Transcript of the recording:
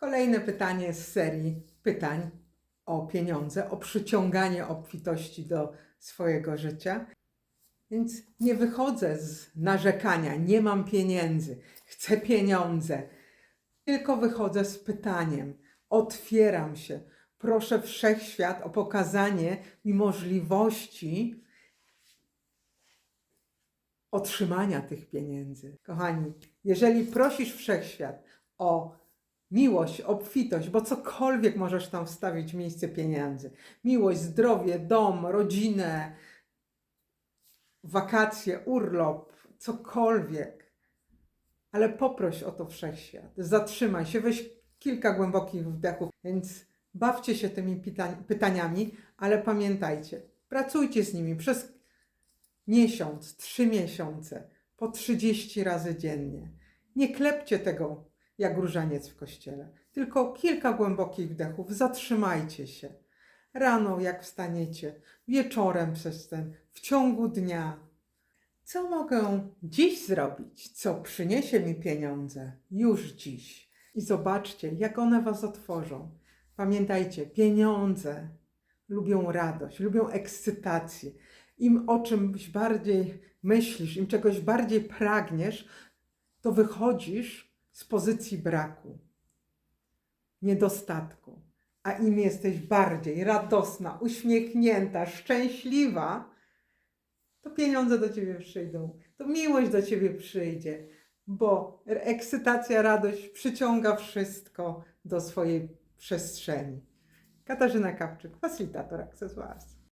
Kolejne pytanie z serii pytań o pieniądze, o przyciąganie obfitości do swojego życia. Więc nie wychodzę z narzekania, nie mam pieniędzy, chcę pieniądze, tylko wychodzę z pytaniem, otwieram się, proszę wszechświat o pokazanie mi możliwości otrzymania tych pieniędzy. Kochani, jeżeli prosisz wszechświat o miłość, obfitość, bo cokolwiek możesz tam wstawić w miejsce pieniędzy. Miłość, zdrowie, dom, rodzinę, wakacje, urlop, cokolwiek. Ale poproś o to wszechświat. Zatrzymaj się, weź kilka głębokich wdechów, więc bawcie się tymi pytaniami, ale pamiętajcie, pracujcie z nimi przez miesiąc, trzy miesiące, po 30 razy dziennie. Nie klepcie tego jak różaniec w kościele, tylko kilka głębokich wdechów, zatrzymajcie się. Rano, jak wstaniecie, wieczorem przez ten, w ciągu dnia. Co mogę dziś zrobić, co przyniesie mi pieniądze już dziś? I zobaczcie, jak one was otworzą. Pamiętajcie, pieniądze lubią radość, lubią ekscytację. Im o czymś bardziej myślisz, im czegoś bardziej pragniesz, to wychodzisz z pozycji braku, niedostatku. A im jesteś bardziej radosna, uśmiechnięta, szczęśliwa, to pieniądze do ciebie przyjdą, to miłość do ciebie przyjdzie, bo ekscytacja, radość przyciąga wszystko do swojej przestrzeni. Katarzyna Kapczyk, facilitator akcesuarstw.